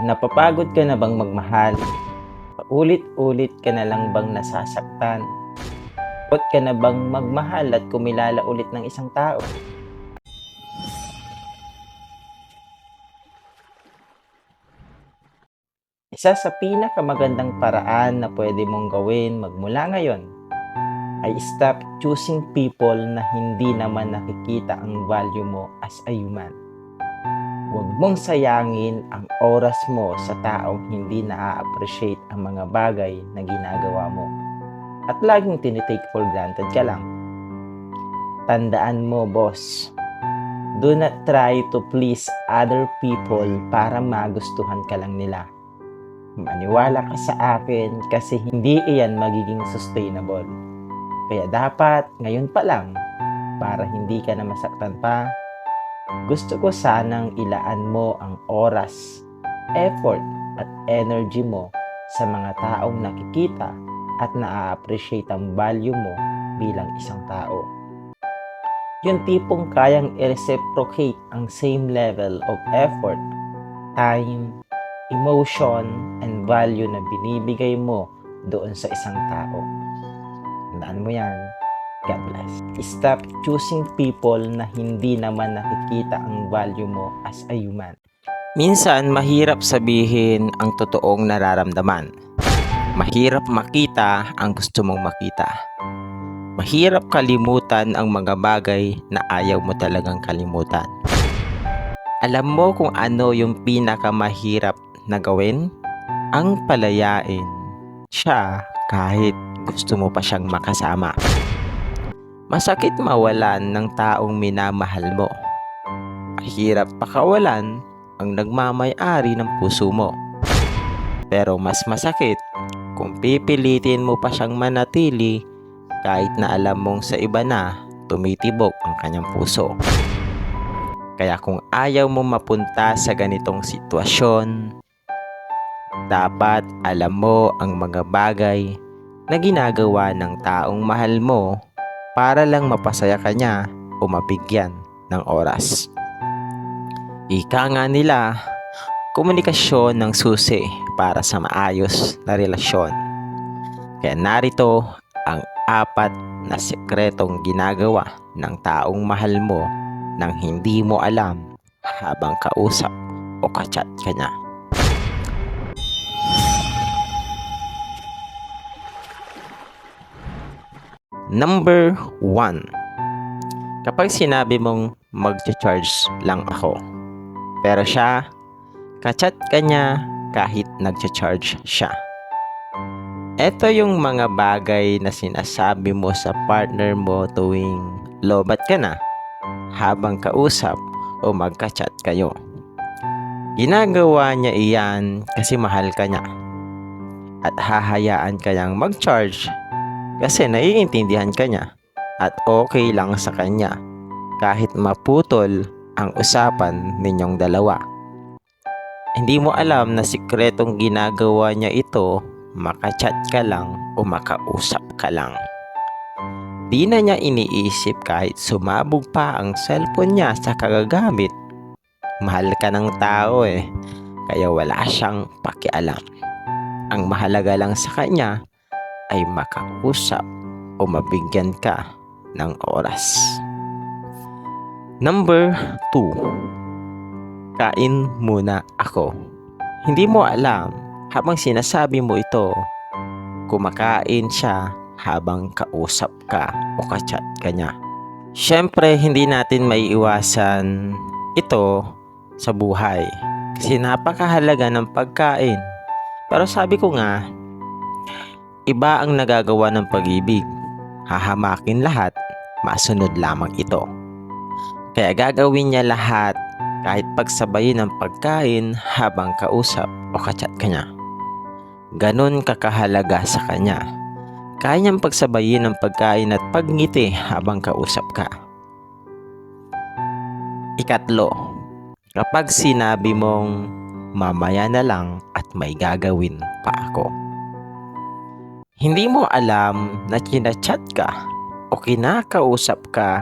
Napapagod ka na bang magmahal? Paulit-ulit ka na lang bang nasasaktan? Pagod ka na bang magmahal at kumilala ulit ng isang tao? Isa sa pinakamagandang paraan na pwede mong gawin magmula ngayon ay stop choosing people na hindi naman nakikita ang value mo as a human. Huwag mong sayangin ang oras mo sa taong hindi na-appreciate ang mga bagay na ginagawa mo. At laging tinitake for granted ka lang. Tandaan mo, boss, do not try to please other people para magustuhan ka lang nila. Maniwala ka sa akin kasi hindi iyan magiging sustainable. Kaya dapat ngayon pa lang, para hindi ka na masaktan pa, gusto ko sanang ilaan mo ang oras, effort at energy mo sa mga taong nakikita at na-appreciate ang value mo bilang isang tao. Yung tipong kayang i-reciprocate ang same level of effort, time, emotion, and value na binibigay mo doon sa isang tao. Tandaan mo yan. God bless. Stop choosing people na hindi naman nakikita ang value mo as a human. Minsan, mahirap sabihin ang totoong nararamdaman. Mahirap makita ang gusto mong makita. Mahirap kalimutan ang mga bagay na ayaw mo talagang kalimutan. Alam mo kung ano yung pinakamahirap na gawin? Ang palayain siya kahit gusto mo pa siyang makasama. Masakit mawalan ng taong minamahal mo. Mahirap pakawalan ang nagmamay-ari ng puso mo. Pero mas masakit kung pipilitin mo pa siyang manatili kahit na alam mong sa iba na tumitibok ang kanyang puso. Kaya kung ayaw mo mapunta sa ganitong sitwasyon, dapat alam mo ang mga bagay na ginagawa ng taong mahal mo para lang mapasaya ka niya o mabigyan ng oras. Ika nga nila, komunikasyon ng susi para sa maayos na relasyon. Kaya narito ang apat na sekretong ginagawa ng taong mahal mo nang hindi mo alam habang kausap o kachat ka niya. Number 1. Kapag sinabi mong mag-charge lang ako, pero siya, kachat ka niya kahit nag-charge siya. Ito yung mga bagay na sinasabi mo sa partner mo tuwing lobat ka na habang kausap o magka-chat kayo. Ginagawa niya iyan kasi mahal ka niya at hahayaan ka niyang mag-charge kasi naiintindihan ka niya at okay lang sa kanya kahit maputol ang usapan ninyong dalawa. Hindi mo alam na sikretong ginagawa niya ito, makachat ka lang o makausap ka lang. Di na niya iniisip kahit sumabog pa ang cellphone niya sa kagagamit. Mahal ka ng tao eh, kaya wala siyang pakialam. Ang mahalaga lang sa kanya ay makausap o mabigyan ka ng oras. Number 2. Kain muna ako. Hindi mo alam habang sinasabi mo ito, kumakain siya habang kausap ka o kachat ka niya. Siyempre, hindi natin maiiwasan ito sa buhay kasi napakahalaga ng pagkain. Pero sabi ko nga, iba ang nagagawa ng pag-ibig. Hahamakin lahat, masunod lamang ito. Kaya gagawin niya lahat kahit pagsabayin ng pagkain habang kausap o kachat ka niya. Ganon kakahalaga sa kanya. Kaya niyang pagsabayin ng pagkain at pagngiti habang kausap ka. Ikatlo, kapag sinabi mong mamaya na lang at may gagawin pa ako. Hindi mo alam na kinachat ka o kinakausap ka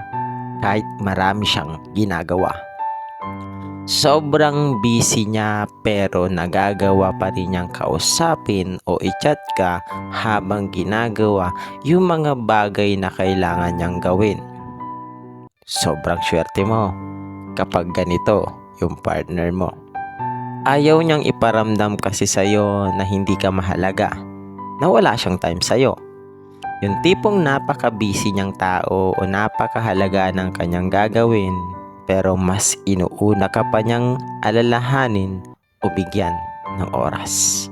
kahit marami siyang ginagawa. sobrang busy niya pero nagagawa pa rin niyang kausapin o i-chat ka habang ginagawa yung mga bagay na kailangan niyang gawin. Sobrang swerte mo kapag ganito yung partner mo. Ayaw niyang iparamdam kasi sa'yo na hindi ka mahalaga, na wala siyang time sa'yo. Yung tipong napaka-busy niyang tao o napakahalaga ng kanyang gagawin pero mas inuuna ka pa niyang alalahanin o bigyan ng oras.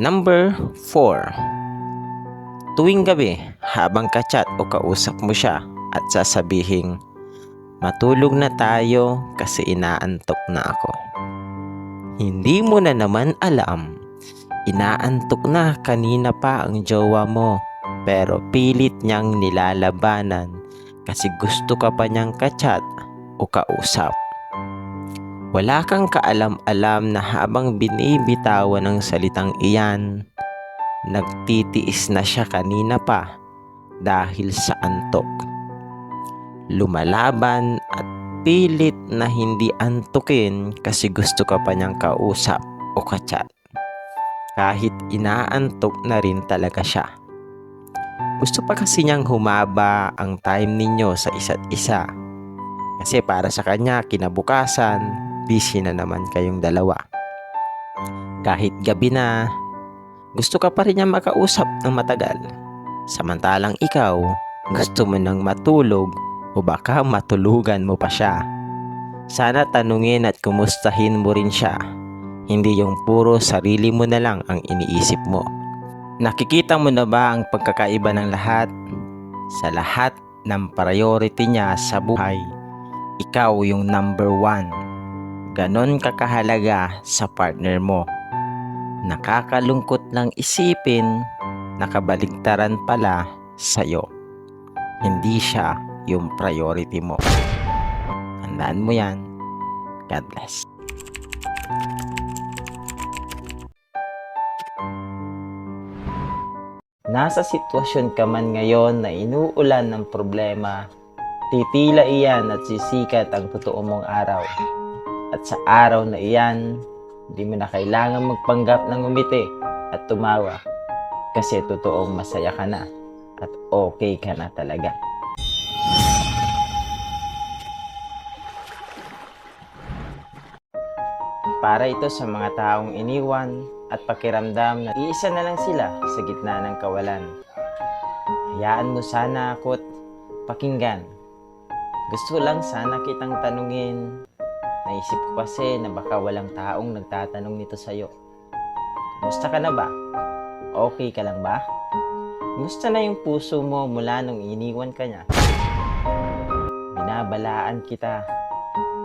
Number 4. Tuwing gabi, habang kachat o kausap mo siya at sasabihin, matulog na tayo kasi inaantok na ako. Hindi mo na naman alam, inaantok na kanina pa ang jowa mo pero pilit niyang nilalabanan kasi gusto ka pa niyang kachat o kausap. Wala kang kaalam-alam na habang binibitawan ng salitang iyan, nagtitiis na siya kanina pa dahil sa antok. Lumalaban at pilit na hindi antukin kasi gusto ka pa niyang kausap o kachat. Kahit inaantok na rin talaga siya. Gusto pa kasi niyang humaba ang time ninyo sa isa't isa. Kasi para sa kanya, kinabukasan, busy na naman kayong dalawa. Kahit gabi na, gusto ka pa rin niya makausap ng matagal. Samantalang ikaw, gusto mo nang matulog o baka matulugan mo pa siya. Sana tanungin at kumustahin mo rin siya. Hindi yung puro sarili mo na lang ang iniisip mo. Nakikita mo na ba ang pagkakaiba ng lahat? Sa lahat ng priority niya sa buhay, ikaw yung number one. Ganon kakahalaga sa partner mo. Nakakalungkot lang isipin, nakabaligtaran pala sa'yo. Hindi siya yung priority mo. Tandaan mo yan. God bless. Nasa sitwasyon ka man ngayon na inuulan ng problema, titila iyan at sisikat ang totoo mong araw. At sa araw na iyan, hindi mo na kailangan magpanggap ng umiti at tumawa kasi totoong masaya ka na at okay ka na talaga. Para ito sa mga taong iniwan at pakiramdam na iisa na lang sila sa gitna ng kawalan. Hayaan mo sana ako't pakinggan. Gusto lang sana kitang tanungin. Naisip ko kasi na baka walang taong nagtatanong nito sa'yo. Kumusta ka na ba? Okay ka lang ba? Kumusta na yung puso mo mula nung iniwan ka niya? Binabalaan kita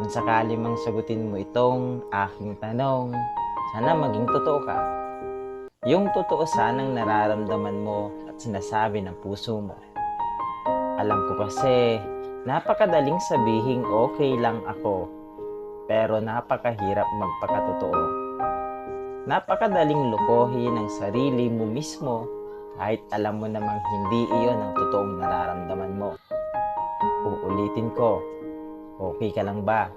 kung sakali mang sagutin mo itong aking tanong, sana maging totoo ka. Yung totoo sanang nararamdaman mo at sinasabi ng puso mo. Alam ko kasi, napakadaling sabihin okay lang ako, pero napakahirap magpakatotoo. Napakadaling lokohin ang sarili mo mismo kahit alam mo namang hindi iyon ang totoong nararamdaman mo. Uulitin ko, Okay ka lang ba?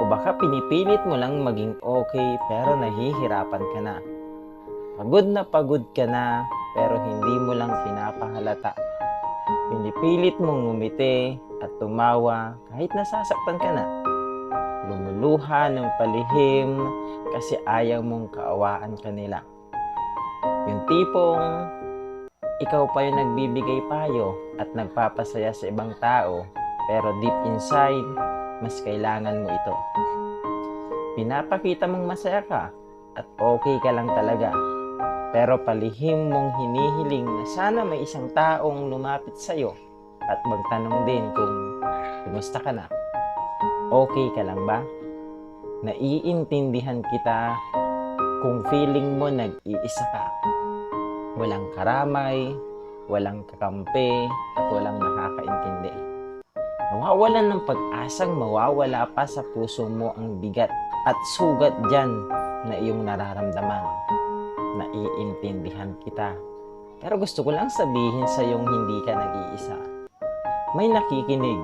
O baka pinipilit mo lang maging okay pero nahihirapan ka na. Pagod na pagod ka na pero hindi mo lang pinapahalata. Pinipilit mong ngumiti at tumawa kahit nasasaktan ka na. Lumuluha ng palihim kasi ayaw mong kaawaan kanila. Yung tipong ikaw pa yung nagbibigay payo at nagpapasaya sa ibang tao pero deep inside, mas kailangan mo ito. Pinapakita mong masaya ka at okay ka lang talaga. Pero palihim mong hinihiling na sana may isang taong lumapit sa'yo at magtanong din kung kumusta ka na. Okay ka lang ba? Naiintindihan kita kung feeling mo nag-iisa ka. Walang karamay, walang kakampi, at walang nakakaintindi. Nawawalan ng pag-asang mawawala pa sa puso mo ang bigat at sugat dyan na iyong nararamdaman. Naiintindihan kita. Pero gusto ko lang sabihin sa iyong hindi ka nag-iisa. May nakikinig,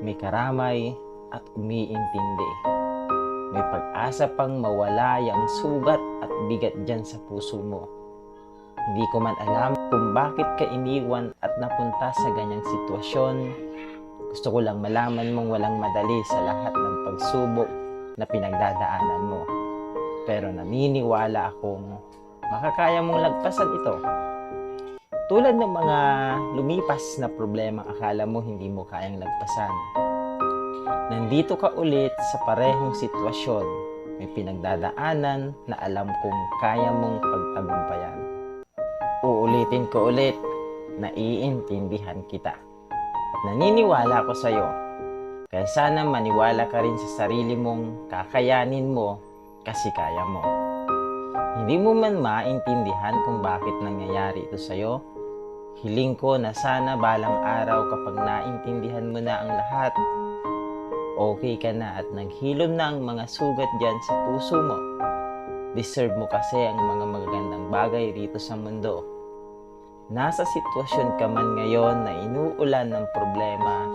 may karamay, at umiintindi. May pag-asa pang mawala yung sugat at bigat dyan sa puso mo. Hindi ko man alam kung bakit ka iniwan at napunta sa ganyang sitwasyon. Gusto ko lang malaman mong walang madali sa lahat ng pagsubok na pinagdadaanan mo. Pero naniniwala akong makakaya mong lagpasan ito. Tulad ng mga lumipas na problema akala mo hindi mo kayang lagpasan. Nandito ka ulit sa parehong sitwasyon. May pinagdadaanan na alam kong kaya mong pagtagumpayan. Uulitin ko ulit, naiintindihan kita. Naniniwala ako sa iyo. Kaya sana maniwala ka rin sa sarili mong kakayanin mo kasi kaya mo. Hindi mo man maintindihan kung bakit nangyayari ito sa iyo. Hiling ko na sana balang araw kapag naintindihan mo na ang lahat, okay ka na at naghilom na ang mga sugat dyan sa puso mo. Deserve mo kasi ang mga magagandang bagay rito sa mundo. Nasa sitwasyon ka man ngayon na inuulan ng problema,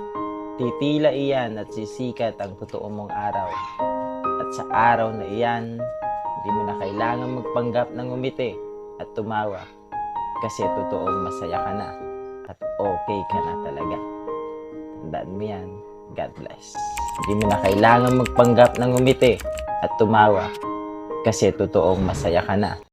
titila iyan at sisikat ang totoo mong araw. At sa araw na iyan, hindi mo na kailangan magpanggap ng umiti at tumawa kasi totoong masaya ka na at okay ka na talaga. Tandaan mo yan. God bless. Hindi mo na kailangan magpanggap ng umiti at tumawa kasi totoong masaya ka na.